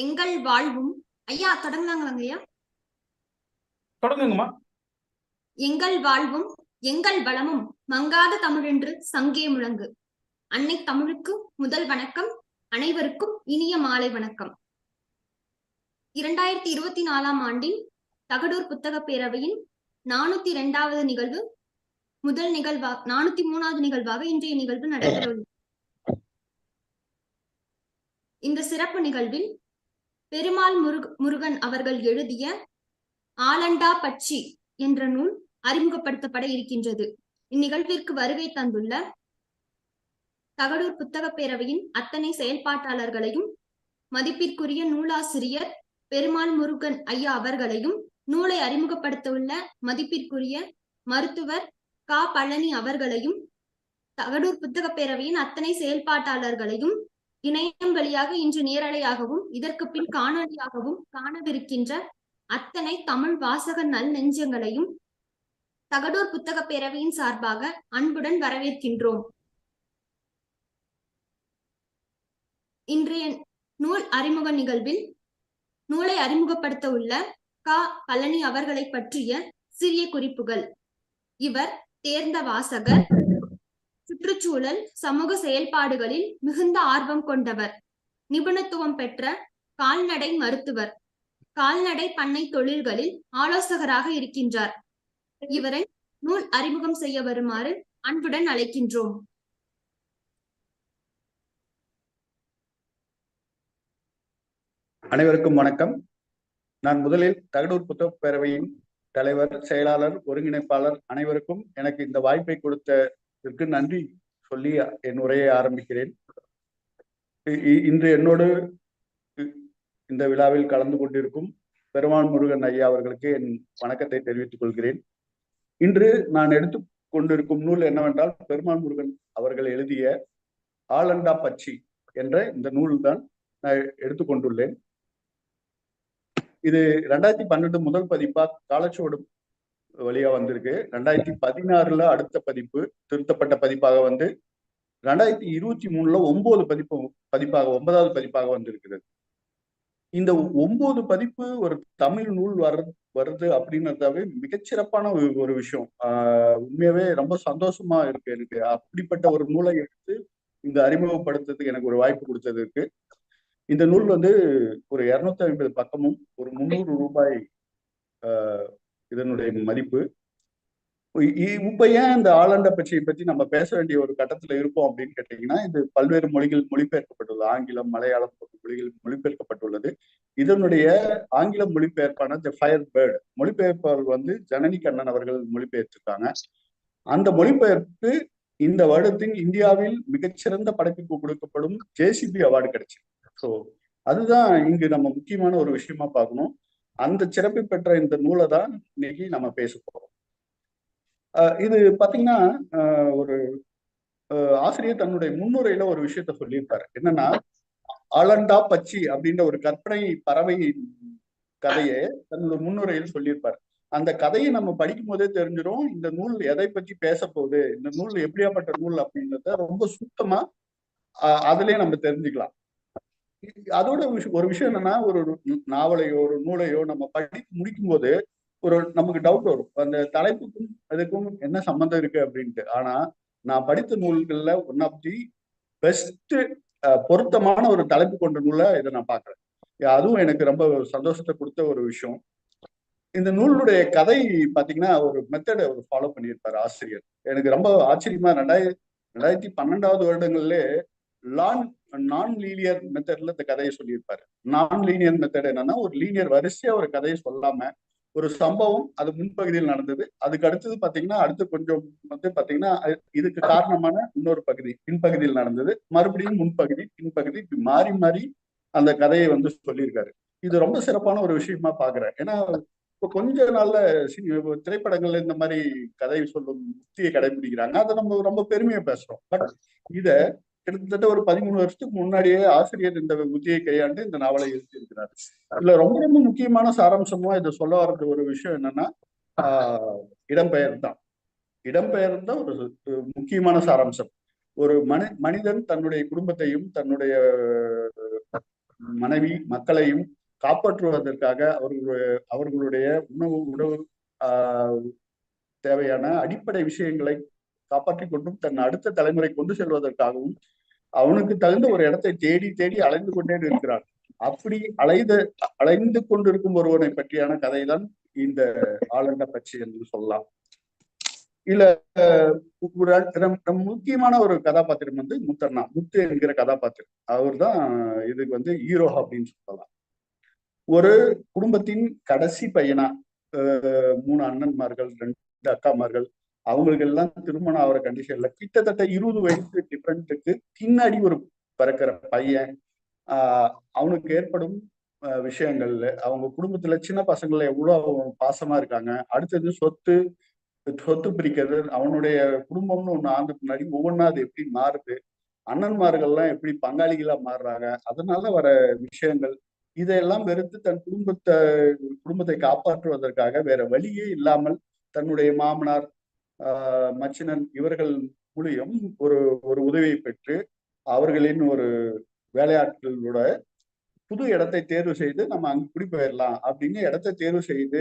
எங்கள் வாழ்வும். ஐயா தொடங்கலாங்களாங்க ஐயா தொடங்குங்கம்மா. எங்கள் வாழ்வும் எங்கள் வளமும் மங்காத தமிழென்று சங்கே முழங்கு. அன்னை தமிழுக்கு முதல் வணக்கம் அனைவருக்கும் இனிய மாலை வணக்கம். இரண்டாயிரத்தி இருபத்தி நாலாம் ஆண்டின் தகடூர் புத்தக பேரவையின் நானூத்தி இரண்டாவது நிகழ்வு முதல் நிகழ்வா நானூத்தி மூணாவது நிகழ்வாக இன்றைய நிகழ்வு நடைபெற உள்ளது. இந்த சிறப்பு நிகழ்வில் பெருமாள் முருக முருகன் அவர்கள் எழுதிய ஆலண்டா பட்சி என்ற நூல் அறிமுகப்படுத்தப்பட இருக்கின்றது. இந்நிகழ்விற்கு வருகை தந்துள்ள தகடூர் புத்தக பேரவையின் அத்தனை செயல்பாட்டாளர்களையும் மதிப்பிற்குரிய நூலாசிரியர் பெருமாள் முருகன் ஐயா அவர்களையும் நூலை அறிமுகப்படுத்த உள்ள மதிப்பிற்குரிய மருத்துவர் கா. பழனி அவர்களையும் தகடூர் புத்தக பேரவையின் அத்தனை செயல்பாட்டாளர்களையும் இணையம் வழியாக இன்று நேரலையாகவும் இதற்கு பின் காணொலியாகவும் காணவிருக்கின்ற அத்தனை தமிழ் வாசக நல் நெஞ்சங்களையும் தகடூர் புத்தக பேரவையின் சார்பாக அன்புடன் வரவேற்கின்றோம். இன்றைய நூல் அறிமுக நிகழ்வில் நூலை அறிமுகப்படுத்த உள்ள கா. பழனி அவர்களை பற்றிய சிறிய குறிப்புகள். இவர் தேர்ந்த வாசகர் சுற்றுச்சூழல் சமூக செயல்பாடுகளில் மிகுந்த ஆர்வம் கொண்டவர். நிபுணத்துவம் பெற்ற கால்நடை மருத்துவர். கால்நடை பண்ணை தொழில்களில் ஆலோசகராக இருக்கின்றார். இவரை நூல் அறிமுகம் செய்ய வருமாறு அன்புடன் அழைக்கின்றோம். அனைவருக்கும் வணக்கம். நான் முதலில் தகடூர் புத்தக பேரவையின் தலைவர் செயலாளர் ஒருங்கிணைப்பாளர் அனைவருக்கும் எனக்கு இந்த வாய்ப்பை கொடுத்த இதற்கு நன்றி சொல்லி என் உரையை ஆரம்பிக்கிறேன். இன்று என்னோடு இந்த விழாவில் கலந்து கொண்டிருக்கும் பெருமாள் முருகன் ஐயா அவர்களுக்கு என் வணக்கத்தை தெரிவித்துக் கொள்கிறேன். இன்று நான் எடுத்து கொண்டிருக்கும் நூல் என்னவென்றால் பெருமாள் முருகன் அவர்கள் எழுதிய ஆலண்டா பச்சி என்ற இந்த நூல் தான் நான் எடுத்துக்கொண்டுள்ளேன் இது ரெண்டாயிரத்தி பன்னெண்டு முதல் பதிப்பா காலச்சுவடு வழியா வந்திருக்கு. ரெண்டாயிரத்தி பதினாறுல அடுத்த பதிப்பு திருத்தப்பட்ட பதிப்பாக வந்து ரெண்டாயிரத்தி இருபத்தி மூணுல ஒன்பது பதிப்பு பதிப்பாக ஒன்பதாவது பதிப்பாக வந்திருக்கிறது இந்த ஒன்பது பதிப்பு ஒரு தமிழ் நூல் வர வருது அப்படின்றதாவே மிகச்சிறப்பான ஒரு விஷயம். ஆஹ் உண்மையாவே ரொம்ப சந்தோஷமா இருக்கு எனக்கு. அப்படிப்பட்ட ஒரு நூலை எடுத்து இந்த அறிமுகப்படுத்துறதுக்கு எனக்கு ஒரு வாய்ப்பு கொடுத்ததுக்கு. இந்த நூல் வந்து ஒரு இருநூத்தி ஐம்பது பக்கமும் ஒரு முந்நூறு ரூபாய் இதனுடைய மதிப்பு. இப்ப ஏன் இந்த ஆலண்ட பட்சியை பற்றி நம்ம பேச வேண்டிய ஒரு கட்டத்துல இருப்போம் அப்படின்னு கேட்டீங்கன்னா இது பல்வேறு மொழிகள் மொழிபெயர்க்கப்பட்டுள்ளது. ஆங்கிலம் மலையாளம் போன்ற மொழிகள் மொழிபெயர்க்கப்பட்டுள்ளது. இதனுடைய ஆங்கில மொழிபெயர்ப்பான த ஃபயர் பேர்டு மொழிபெயர்ப்பாளர் வந்து ஜனனி கண்ணன் அவர்கள் மொழிபெயர்த்திருக்காங்க. அந்த மொழிபெயர்ப்பு இந்த வருடத்தின் இந்தியாவில் மிகச்சிறந்த படைப்புக்கு கொடுக்கப்படும் ஜேசிபி அவார்டு கிடைச்சிருக்கு. ஸோ அதுதான் இங்கு நம்ம முக்கியமான ஒரு விஷயமா பார்க்கணும். அந்த சிறப்பு பெற்ற இந்த நூலை தான் இன்னைக்கு நம்ம பேச போறோம். இது பாத்தீங்கன்னா ஒரு ஆசிரியர் தன்னுடைய முன்னுரையில ஒரு விஷயத்த சொல்லியிருப்பாரு. என்னன்னா அலண்டா பச்சி அப்படின்ற ஒரு கற்பனை பறவை கதையை தன்னோட முன்னுரையில் சொல்லியிருப்பாரு. அந்த கதையை நம்ம படிக்கும் போதே தெரிஞ்சிடும் இந்த நூல் எதை பற்றி பேச போகுது இந்த நூல் எப்படியாப்பட்ட நூல் அப்படின்றத ரொம்ப சுத்தமா அதுலயே நம்ம தெரிஞ்சுக்கலாம். அதோட ஒரு விஷயம் என்னன்னா ஒரு நாவலையோ ஒரு நூலையோ நம்ம படித்து முடிக்கும் போது ஒரு நமக்கு டவுட் வரும். அந்த தலைப்புக்கும் அதுக்கும் என்ன சம்மந்தம் இருக்கு அப்படின்ட்டு. ஆனா நான் படித்த நூல்கள்ல ஒன் ஆஃப் தி பெஸ்ட் பொருத்தமான ஒரு தலைப்பு கொண்ட நூலை இதை நான் பாக்குறேன் அதுவும் எனக்கு ரொம்ப சந்தோஷத்தை கொடுத்த ஒரு விஷயம். இந்த நூலுடைய கதை பாத்தீங்கன்னா ஒரு மெத்தடை அவர் ஃபாலோ பண்ணியிருப்பாரு ஆசிரியர். எனக்கு ரொம்ப ஆச்சரியமா ரெண்டாயிரத்தி ரெண்டாயிரத்தி பன்னெண்டாவது வருடங்கள்ல லான் நான் லீனியர் மெத்தட்ல இந்த கதையை சொல்லியிருப்பாரு. நான் லீனியர் மெத்தட் என்னன்னா ஒரு லீனியர் வரிசையா ஒரு கதையை சொல்லாம ஒரு சம்பவம் அது முன்பகுதியில் நடந்தது. அதுக்கு அடுத்தது பாத்தீங்கன்னா அடுத்து கொஞ்சம் வந்து பாத்தீங்கன்னா இதுக்கு காரணமான இன்னொரு பகுதி பின்பகுதியில் நடந்தது. மறுபடியும் முன்பகுதி பின்பகுதி இப்படி மாறி மாறி அந்த கதையை வந்து சொல்லியிருக்காரு. இது ரொம்ப சிறப்பான ஒரு விஷயமா பாக்குறேன். ஏன்னா இப்போ கொஞ்ச நாள்ல திரைப்படங்கள்ல இந்த மாதிரி கதை சொல்லும் முக்தியை கடைபிடிக்கிறாங்க. அதை நம்ம ரொம்ப பெருமையா பேசுறோம். பட் இத கிட்டத்தட்ட ஒரு பதிமூணு வருஷத்துக்கு முன்னாடியே ஆசிரியர் இந்த உத்தியை கையாண்டு இந்த நாவலை எழுதியிருக்கிறார். இதுல ரொம்ப ரொம்ப முக்கியமான சாராம்சமா இதை சொல்ல வர்றது ஒரு விஷயம் என்னன்னா ஆஹ் இடம்பெயர் தான். இடம்பெயர் தான் ஒரு முக்கியமான சாராம்சம். ஒரு மனி மனிதன் தன்னுடைய குடும்பத்தையும் தன்னுடைய மனைவி மக்களையும் காப்பாற்றுவதற்காக அவர்களுடைய அவர்களுடைய உணவு உணவு ஆஹ் தேவையான அடிப்படை விஷயங்களை காப்பாற்றிக் கொண்டும் தன் அடுத்த தலைமுறை கொண்டு செல்வதற்காகவும் அவனுக்கு தகுந்த ஒரு இடத்தை தேடி தேடி அலைந்து கொண்டே இருக்கிறான் அப்படி அலைத அலைந்து கொண்டிருக்கும் ஒருவனை பற்றியான கதை தான் இந்த ஆலண்ட பட்சி என்று சொல்லலாம். இல்ல ஒரு முக்கியமான ஒரு கதாபாத்திரம் வந்து முத்தண்ணா முத்து என்கிற கதாபாத்திரம். அவர் தான் இதுக்கு வந்து ஹீரோ அப்படின்னு சொல்லலாம். ஒரு குடும்பத்தின் கடைசி பையனா மூணு அண்ணன்மார்கள் ரெண்டு அக்காமார்கள் அவங்களுக்கு எல்லாம் திருமணம் ஆகிற கண்டிஷன்ல கிட்டத்தட்ட இருபது வயசு டிஃப்ரெண்ட்டுக்கு பின்னாடி ஒரு பிறக்கிற பையன் ஆஹ் அவனுக்கு ஏற்படும் விஷயங்கள்ல அவங்க குடும்பத்துல சின்ன பசங்கள்ல எவ்வளவு பாசமா இருக்காங்க. அடுத்தது சொத்து சொத்து பிரிக்கிறது அவனுடைய குடும்பம்னு ஒண்ணு ஆந்த முன்னாடி ஒவ்வொன்றா அது எப்படி மாறுது அண்ணன்மார்கள்லாம் எப்படி பங்காளிகளா மாறுறாங்க அதனால வர விஷயங்கள் இதையெல்லாம் வெறுத்து தன் குடும்பத்தை குடும்பத்தை காப்பாற்றுவதற்காக வேற வழியே இல்லாமல் தன்னுடைய மாமனார் மச்சினன் இவர்கள் மூலியம் ஒரு ஒரு உதவியை பெற்று அவர்களின் ஒரு வேலையாட்களோட புது இடத்தை தேர்வு செய்து நம்ம அங்கு குடி போயிடலாம் அப்படின்னு இடத்தை தேர்வு செய்து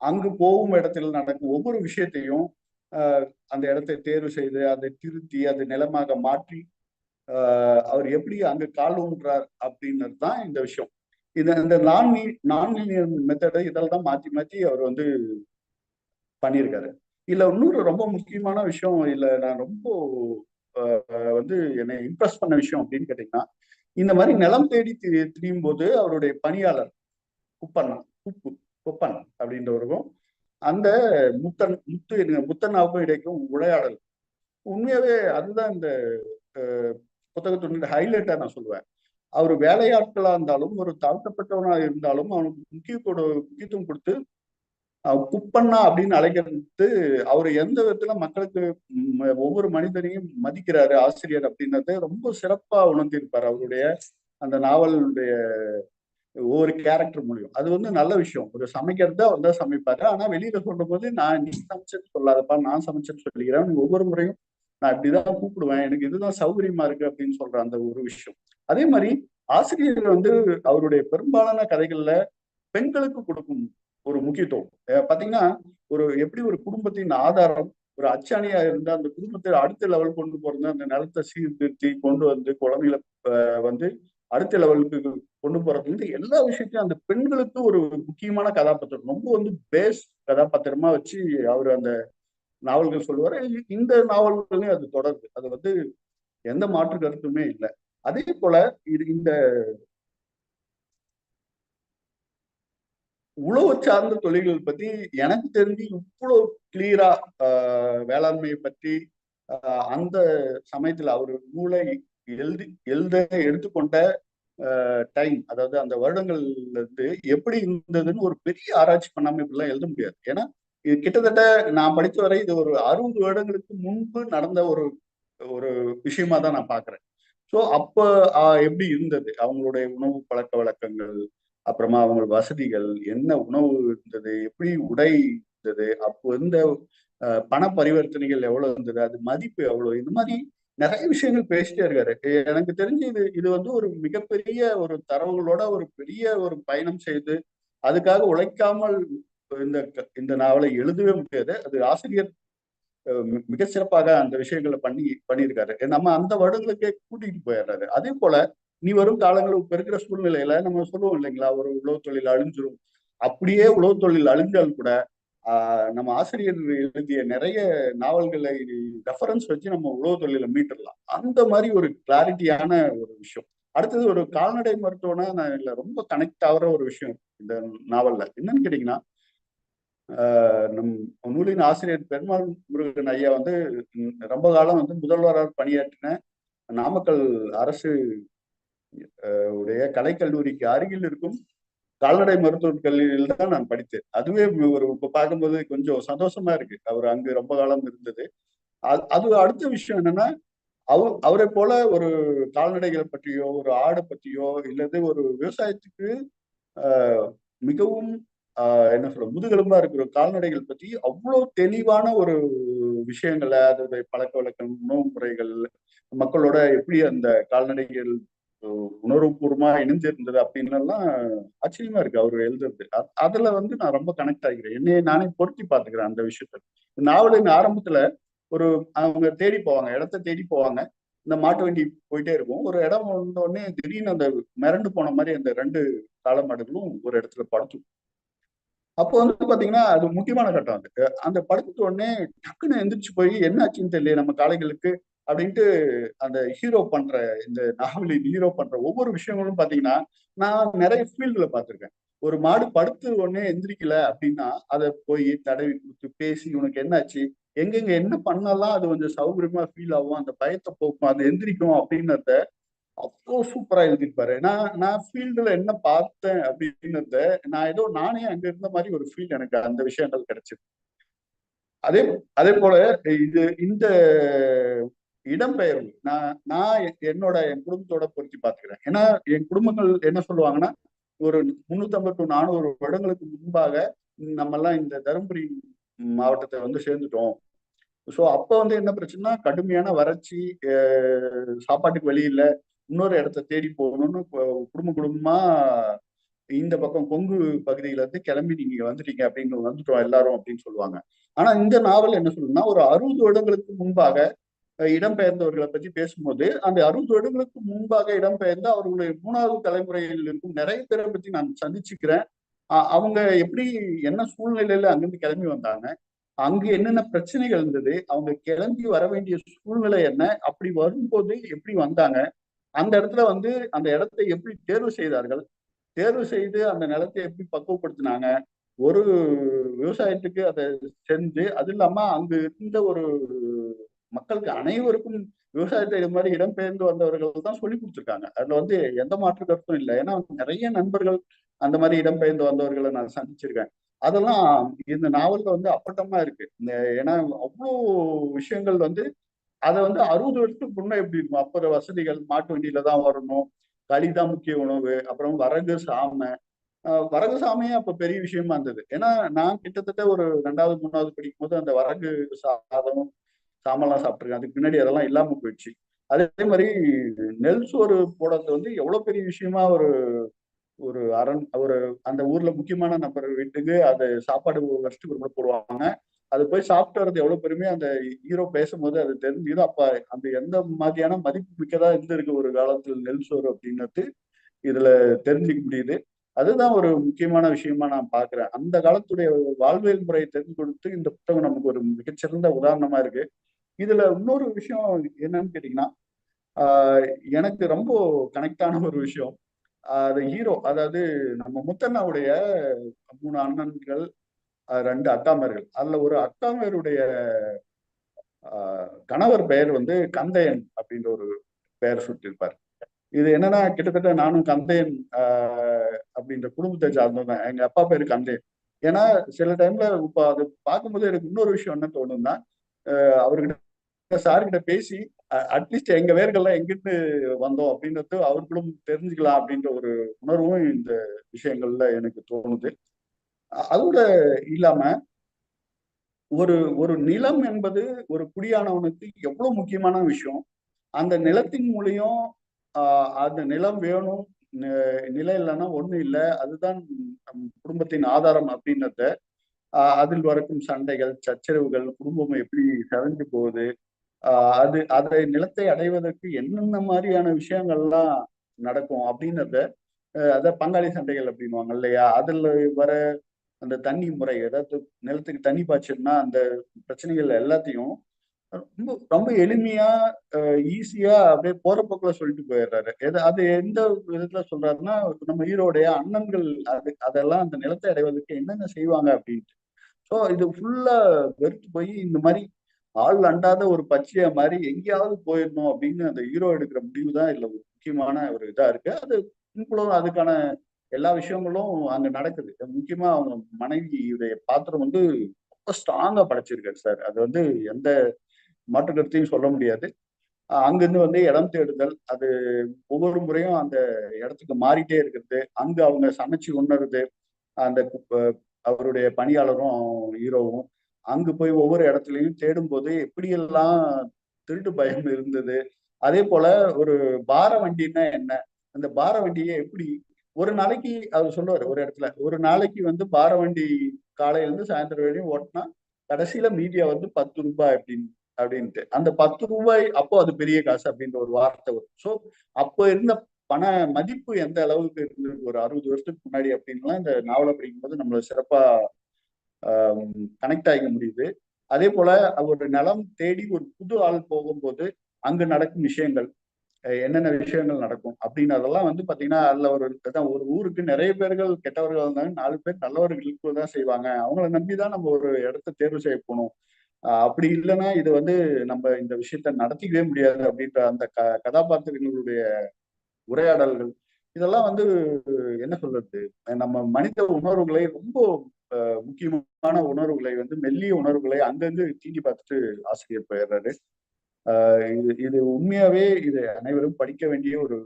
அங்கு போகும் இடத்தில் நடக்கும் ஒவ்வொரு விஷயத்தையும் அந்த இடத்தை தேர்வு செய்து அதை திருத்தி அதை நிலமாக மாற்றி அவர் எப்படி அங்கு கால் ஊன்றார் அப்படின்றது தான் இந்த விஷயம். இது இந்த நான் நான் மெத்தடை இதெல்லாம் மாற்றி மாற்றி அவர் வந்து பண்ணியிருக்காரு. இல்ல இன்னொரு ரொம்ப முக்கியமான விஷயம் இல்ல நான் ரொம்ப வந்து என்னை இம்ப்ரெஸ் பண்ண விஷயம் அப்படின்னு கேட்டீங்கன்னா இந்த மாதிரி நிலம் தேடி திரியும் போது அவருடைய பணியாளர் குப்பண்ணா குப்பு குப்பன் அப்படின்றவருக்கும் அந்த முத்தன் முத்து முத்தண்ணாவுக்கும் இடைக்கும் உரையாடல். உண்மையாவே அதுதான் இந்த புத்தகத்தினுடைய ஹைலைட்டா நான் சொல்லுவேன். அவர் வேலையாட்களா இருந்தாலும் ஒரு தாழ்த்தப்பட்டவனா இருந்தாலும் அவனுக்கு முக்கிய முக்கியத்துவம் கொடுத்து குப்பண்ணா அப்படின்னு அழைக்கிறது அவர் எந்த விதத்துல மக்களுக்கு ஒவ்வொரு மனிதனையும் மதிக்கிறாரு ஆசிரியர் அப்படின்றத ரொம்ப சிறப்பா உணர்ந்திருப்பார் அவருடைய அந்த நாவலுடைய ஒவ்வொரு கேரக்டர் மூலியம். அது வந்து நல்ல விஷயம். ஒரு சமைக்கிறத வந்தா சமைப்பாரு. ஆனா வெளியில சொல்லும் போது நான் நீ சமைச்சது சொல்லாதப்பா நான் சமைச்சது சொல்லிக்கிறேன். ஒவ்வொரு முறையும் நான் இப்படிதான் கூப்பிடுவேன். எனக்கு இதுதான் சௌகரியமா இருக்கு அப்படின்னு சொல்ற அந்த ஒரு விஷயம். அதே மாதிரி ஆசிரியர் வந்து அவருடைய பெரும்பாலான கதைகள்ல பெண்களுக்கு கொடுக்கும் ஒரு முக்கியத்துவம். பாத்தீங்கன்னா ஒரு எப்படி ஒரு குடும்பத்தின் ஆதாரம் ஒரு அச்சாணியா இருந்தா அந்த குடும்பத்தை அடுத்த லெவல் கொண்டு போறது அந்த நிலத்தை சீர்திருத்தி கொண்டு வந்து குழந்தைகளை வந்து அடுத்த லெவலுக்கு கொண்டு போறது. வந்து எல்லா விஷயத்தையும் அந்த பெண்களுக்கு ஒரு முக்கியமான கதாபாத்திரம். ரொம்ப வந்து பேஸ் கதாபாத்திரமா வச்சு அவர் அந்த நாவல்கள் சொல்லுவாரு. இந்த நாவல்களையும் அது தொடருது. அது வந்து எந்த மாற்று கருத்துமே இல்லை. அதே போல இது இந்த உழவு சார்ந்த தொழில்கள் பத்தி எனக்கு தெரிஞ்சு இவ்வளவு கிளியரா வேளாண்மையை பற்றி அந்த சமயத்துல அவர் நூலை எழுதி எழுத எடுத்துக்கொண்ட டைம் அதாவது அந்த வருடங்கள்ல இருந்து எப்படி இருந்ததுன்னு ஒரு பெரிய ஆராய்ச்சி பண்ணாம இப்படிலாம் எழுத முடியாது. ஏன்னா இது கிட்டத்தட்ட நான் படித்த வரை இது ஒரு அறுபது வருடங்களுக்கு முன்பு நடந்த ஒரு ஒரு விஷயமா தான் நான் பாக்குறேன். ஸோ அப்போ எப்படி இருந்தது? அவங்களுடைய உணவு பழக்க வழக்கங்கள் அப்புறமா அவங்க வசதிகள் என்ன உணவு இருந்தது எப்படி உடை இருந்தது அப்போ இருந்த பண பரிவர்த்தனைகள் எவ்வளவு இருந்தது அது மதிப்பு எவ்வளவு இந்த மாதிரி நிறைய விஷயங்கள் பேசிட்டே இருக்காரு. எனக்கு தெரிஞ்சு இது இது வந்து ஒரு மிகப்பெரிய ஒரு தரவுகளோட ஒரு பெரிய ஒரு பயணம் செய்து அதுக்காக உழைக்காமல் இந்த இந்த நாவலை எழுதவே முடியாது. அது ஆசிரியர் மிக சிறப்பாக அந்த விஷயங்களை பண்ணி பண்ணியிருக்காரு. நம்ம அந்த வருடங்களுக்கே கூட்டிட்டு போயிடுறாரு. அதே போல நீ வரும் காலங்களில் இப்ப இருக்கிற சூழ்நிலையில நம்ம சொல்லுவோம் இல்லைங்களா ஒரு உழவு தொழில் அழிஞ்சிரும். அப்படியே உழவு தொழில் அழிஞ்சால் கூட ஆஹ் நம்ம ஆசிரியர் எழுதிய நிறைய நாவல்களை ரெஃபரன்ஸ் வச்சு நம்ம உழவு தொழில மீட்டுடலாம் அந்த மாதிரி ஒரு கிளாரிட்டியான ஒரு விஷயம். அடுத்தது ஒரு கால்நடை மருத்துவனா நான் இல்ல ரொம்ப கனெக்ட் ஆகிற ஒரு விஷயம் இந்த நாவல்ல. என்னன்னு கேட்டீங்கன்னா நம் நூலின் ஆசிரியர் பெருமாள் முருகன் ஐயா வந்து ரொம்ப காலம் வந்து முதல்வராக பணியாற்றின நாமக்கல் அரசு உடைய கலைக்கல்லூரிக்கு அருகில் இருக்கும் கால்நடை மருத்துவ கல்லூரியில் தான் நான் படித்தேன். அதுவே ஒரு இப்போ பார்க்கும்போது கொஞ்சம் சந்தோஷமா இருக்கு. அவர் அங்கு ரொம்ப காலம் இருந்தது. அது அடுத்த விஷயம் என்னன்னா அவர் அவரை போல ஒரு கால்நடைகளை பற்றியோ ஒரு ஆடை பற்றியோ இல்லது ஒரு விவசாயத்துக்கு மிகவும் என்ன சொல்ற முதுகெலும்பா இருக்கிற கால்நடைகள் பத்தி அவ்வளவு தெளிவான ஒரு விஷயங்களை அதோடைய பழக்க வழக்கம் உணவு முறைகள் மக்களோட எப்படி அந்த கால்நடைகள் உணர்வுபூர்வமா இணைஞ்சிருந்தது அப்படின்னு எல்லாம் ஆச்சரியமா இருக்கு அவர் எழுதுறது. அதுல வந்து நான் ரொம்ப கனெக்ட் ஆகிக்கிறேன். என்னைய நானே பொருத்தி பாத்துக்கிறேன் அந்த விஷயத்த. நாவலின் ஆரம்பத்துல ஒரு அவங்க தேடி போவாங்க இடத்த தேடி போவாங்க. இந்த மாட்டு வண்டி போயிட்டே இருக்கும். ஒரு இடம் வந்த உடனே திடீர்னு அந்த மிரண்டு போன மாதிரி அந்த ரெண்டு காலமாடுகளும் ஒரு இடத்துல படுத்தும். அப்போ வந்து பாத்தீங்கன்னா அது முக்கியமான கட்டம் அது. அந்த படுத்த உடனே டக்குன்னு எந்திரிச்சு போய் என்ன ஆச்சுன்னு தெரியல நம்ம காளைகளுக்கு அப்படின்ட்டு அந்த ஹீரோ பண்ற இந்த நாவலின் ஹீரோ பண்ற ஒவ்வொரு விஷயங்களும் பாத்தீங்கன்னா நான் நிறைய ஃபீல்டுல பார்த்திருக்கேன் ஒரு மாடு படுத்து உடனே எந்திரிக்கல அப்படின்னா அதை போய் தடவி கொடுத்து பேசி உனக்கு என்னாச்சு? எங்கெங்க? என்ன பண்ணலாம் அது கொஞ்சம் சௌகரியமா ஃபீல் ஆகும். அந்த பயத்தை போக்கும் அது எந்திரிக்கும் அப்படின்னத அவ்வளோ சூப்பரா எழுதிருப்பாரு நான் நான் ஃபீல்டுல என்ன பார்த்தேன் அப்படின்னத நான் ஏதோ நானே அங்க இருந்த மாதிரி ஒரு ஃபீல் எனக்கு அந்த விஷயங்கள் கிடைச்சிருக்கு அதே அதே போல இது இந்த இடம்பெயர்வு. நான் நான் என்னோட என் குடும்பத்தோட பொருத்தி பாத்துக்கிறேன் ஏன்னா என் குடும்பங்கள் என்ன சொல்லுவாங்கன்னா ஒரு முன்னூத்தி டு நானூறு வருடங்களுக்கு முன்பாக நம்ம எல்லாம் இந்த தருமபுரி மாவட்டத்தை வந்து சேர்ந்துட்டோம். ஸோ அப்ப வந்து என்ன பிரச்சனைனா கடுமையான வறட்சி சாப்பாட்டுக்கு வழி இல்லை. இன்னொரு இடத்த தேடி போகணும்னு குடும்ப குடும்பமா இந்த பக்கம் கொங்கு பகுதியில இருந்து கிளம்பி நீங்க வந்துட்டீங்க அப்படின்னு வந்துட்டோம் எல்லாரும் அப்படின்னு சொல்லுவாங்க. ஆனா இந்த நாவல் என்ன சொல்லுன்னா ஒரு அறுபது வருடங்களுக்கு முன்பாக இடம்பெயர்ந்தவர்களை பற்றி பேசும்போது அந்த அறுபது வருடங்களுக்கு முன்பாக இடம்பெயர்ந்து அவர்களுடைய மூணாவது தலைமுறையில் இருக்கும் நிறைய பேரை பற்றி நான் சந்திச்சுக்கிறேன். அவங்க எப்படி என்ன சூழ்நிலையில அங்கிருந்து கிளம்பி வந்தாங்க? அங்கு என்னென்ன பிரச்சனைகள் இருந்தது? அவங்க கிளம்பி வர வேண்டிய சூழ்நிலை என்ன? அப்படி வரும்போது எப்படி வந்தாங்க? அந்த இடத்துல வந்து அந்த இடத்தை எப்படி தேர்வு செய்தார்கள்? தேர்வு செய்து அந்த நிலத்தை எப்படி பக்குவப்படுத்தினாங்க? ஒரு விவசாயத்துக்கு அதை செஞ்சு அது இல்லாம அங்கு இருந்த ஒரு மக்களுக்கு அனைவருக்கும் விவசாயத்தை இது மாதிரி இடம்பெயர்ந்து வந்தவர்கள் தான் சொல்லி கொடுத்துருக்காங்க. அதுல வந்து எந்த மாற்று கருத்தும் இல்லை. ஏன்னா நிறைய நண்பர்கள் அந்த மாதிரி இடம்பெயர்ந்து வந்தவர்களை நான் சந்திச்சிருக்கேன். அதெல்லாம் இந்த நாவல்ல வந்து அப்பட்டமா இருக்கு. இந்த ஏன்னா அவ்வளோ விஷயங்கள் வந்து அதை வந்து அறுபது வருஷத்துக்கு முன்னே எப்படி இருக்கும்? அப்புறம் வசதிகள் மாட்டு வண்டியில தான் வரணும். களி தான் முக்கிய உணவு. அப்புறம் வரகு சாமை. வரகு சாமையே அப்ப பெரிய விஷயமா இருந்தது. ஏன்னா நான் கிட்டத்தட்ட ஒரு ரெண்டாவது மூணாவது படிக்கும் போது அந்த வரகு சாதம் சாமெல்லாம் சாப்பிட்ருக்கேன் அதுக்கு பின்னாடி அதெல்லாம் இல்லாம போயிடுச்சு. அதே மாதிரி நெல் சோறு போடுறது வந்து எவ்வளவு பெரிய விஷயமா ஒரு ஒரு அரண் ஒரு அந்த ஊர்ல முக்கியமான நபர் வீட்டுக்கு அது சாப்பாடு வருஷத்துக்கு ஒரு போடுவாங்க. அது போய் சாப்பிட்டு வர்றது எவ்வளவு பெருமையா அந்த ஹீரோ பேசும்போது அது தெரிஞ்சுது அப்ப அந்த எந்த மாதிரியான மதிப்பு மிக்கதா இருந்திருக்கு ஒரு காலத்துல நெல் சோறு? அப்படின்னுட்டு இதுல தெரிஞ்சுக்க முடியுது. அதுதான் ஒரு முக்கியமான விஷயமா நான் பாக்குறேன். அந்த காலத்துடைய வாழ்வியல் முறையை தெரிஞ்சு கொடுத்து இந்த புத்தகம் நமக்கு ஒரு மிகச்சிறந்த உதாரணமா இருக்கு. இதுல இன்னொரு விஷயம் என்னன்னு கேட்டீங்கன்னா எனக்கு ரொம்ப கனெக்டான ஒரு விஷயம். அது ஹீரோ அதாவது நம்ம முத்தண்ணாவுடைய மூணு அண்ணன்கள் ரெண்டு அக்காமர்கள் அதுல ஒரு அக்காமருடைய கணவர் பெயர் வந்து கந்தையன் அப்படின்ற ஒரு பெயர் சுட்டிருப்பார். இது என்னன்னா கிட்டத்தட்ட நானும் கந்தையன் அப்படின்ற குடும்பத்தை சார்ந்தவன் எங்க அப்பா பேரு கந்தையன். ஏன்னா சில டைம்ல இப்ப அது பார்க்கும்போது எனக்கு இன்னொரு விஷயம் என்ன தோணும்னா அவர்கிட்ட சார்கிட்ட பேசி அட்லீஸ்ட் எங்க வேர்கள்லாம் எங்கிருந்து வந்தோம் அப்படின்றது அவர்களும் தெரிஞ்சுக்கலாம் அப்படின்ற ஒரு உணர்வும் இந்த விஷயங்கள்ல எனக்கு தோணுது. அதோட இல்லாம ஒரு ஒரு நிலம் என்பது ஒரு குடியானவனுக்கு எவ்வளவு முக்கியமான விஷயம்? அந்த நிலத்தின் மூலியம் அந்த நிலம் வேணும் நிலம் இல்லைன்னா ஒண்ணும் இல்லை அதுதான் குடும்பத்தின் ஆதாரம் அப்படின்றத அதில் வரக்கும் சண்டைகள் சச்சரவுகள் குடும்பம் எப்படி சரிஞ்சு போகுது அது அதை நிலத்தை அடைவதற்கு என்னென்ன மாதிரியான விஷயங்கள்லாம் நடக்கும் அப்படின்னத அதை பங்காளி சண்டைகள் அப்படின்வாங்க இல்லையா? அதுல வர அந்த தண்ணி முறை ஏதாவது நிலத்துக்கு தண்ணி பாய்ச்சல்னா அந்த பிரச்சனைகள் எல்லாத்தையும் ரொம்ப ரொம்ப எளிமையா ஈஸியா அப்படியே போற போக்குல சொல்லிட்டு போயிடுறாரு. எது அது எந்த விதத்துல சொல்றாருன்னா நம்ம ஈரோடைய அண்ணன்கள் அது அதெல்லாம் அந்த நிலத்தை அடைவதற்கு என்னென்ன செய்வாங்க அப்படின்ட்டு. ஸோ இது ஃபுல்லா வெறுத்து போய் இந்த மாதிரி ஆள் அண்டாத ஒரு பச்சைய மாதிரி எங்கேயாவது போயிடணும் அப்படின்னு அந்த ஹீரோ எடுக்கிற முடிவு தான் இதுல ஒரு முக்கியமான ஒரு இதா இருக்கு. அது சிம்பிளும் அதுக்கான எல்லா விஷயங்களும் அங்க நடக்குது. முக்கியமா அவங்க மனைவியுடைய பாத்திரம் வந்து ரொம்ப ஸ்ட்ராங்கா படைச்சிருக்காரு சார். அது வந்து எந்த மாற்று கருத்தையும் சொல்ல முடியாது. அங்கிருந்து வந்து இடம் தேடுதல் அது ஒவ்வொரு முறையும் அந்த இடத்துக்கு மாறிட்டே இருக்கிறது. அங்க அவங்க சமைச்சு உணருது அந்த அவருடைய பணியாளரும் ஹீரோவும் அங்கு போய் ஒவ்வொரு இடத்துலையும் தேடும் போது எப்படியெல்லாம் திருட்டு பயம் இருந்தது? அதே போல ஒரு பார வண்டின்னா என்ன? அந்த பார வண்டியை எப்படி ஒரு நாளைக்கு அவர் சொல்லுவார் ஒரு இடத்துல. ஒரு நாளைக்கு வந்து பார வண்டி காலையிலேருந்து சாயந்தரம் வரையும் ஓட்டினா கடைசியில மீடியா வந்து பத்து ரூபாய் அப்படின்னு அப்படின்ட்டு. அந்த பத்து ரூபாய் அப்போ அது பெரிய காசு அப்படின்ற ஒரு வார்த்தை வரும். ஸோ அப்போ இருந்த பண மதிப்பு எந்த அளவுக்கு இருந்தது? ஒரு அறுபது வருஷத்துக்கு முன்னாடி அப்படின்லாம் இந்த நாவலை படிக்கும்போது நம்மள சிறப்பா கனெக்ட் ஆகிக்க முடியுது. அதே போல ஒரு நிலம் தேடி ஒரு புது ஆள் போகும்போது அங்கு நடக்கும் விஷயங்கள் என்னென்ன விஷயங்கள் நடக்கும் அப்படின்னு அதெல்லாம் வந்து பாத்தீங்கன்னா அதுல ஒரு தான் ஒரு ஊருக்கு நிறைய பேர்கள் கெட்டவர்கள் இருந்தாங்க நாலு பேர் நல்லவர்களுக்கு தான் செய்வாங்க. அவங்கள நம்பிதான் நம்ம ஒரு இடத்த தேர்வு செய்ய போகணும். அப்படி இல்லைன்னா இது வந்து நம்ம இந்த விஷயத்த நடத்திக்கவே முடியாது அப்படின்ற அந்த க கதாபாத்திரங்களுடைய உரையாடல்கள். இதெல்லாம் வந்து என்ன சொல்றது நம்ம மனித உணர்வுகளை ரொம்ப முக்கியமான உணர்வுகளை வந்து மெல்லிய உணர்வுகளை அங்கங்கு தீண்டி பார்த்துட்டு ஆசிரியர் போயிடுறாரு. இது இது உண்மையாவே இது அனைவரும் படிக்க வேண்டிய ஒரு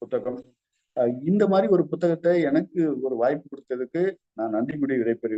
புத்தகம். இந்த மாதிரி ஒரு புத்தகத்தை எனக்கு ஒரு வாய்ப்பு கொடுத்ததுக்கு நான் நன்றி கூடி விடைபெறுகிறேன்.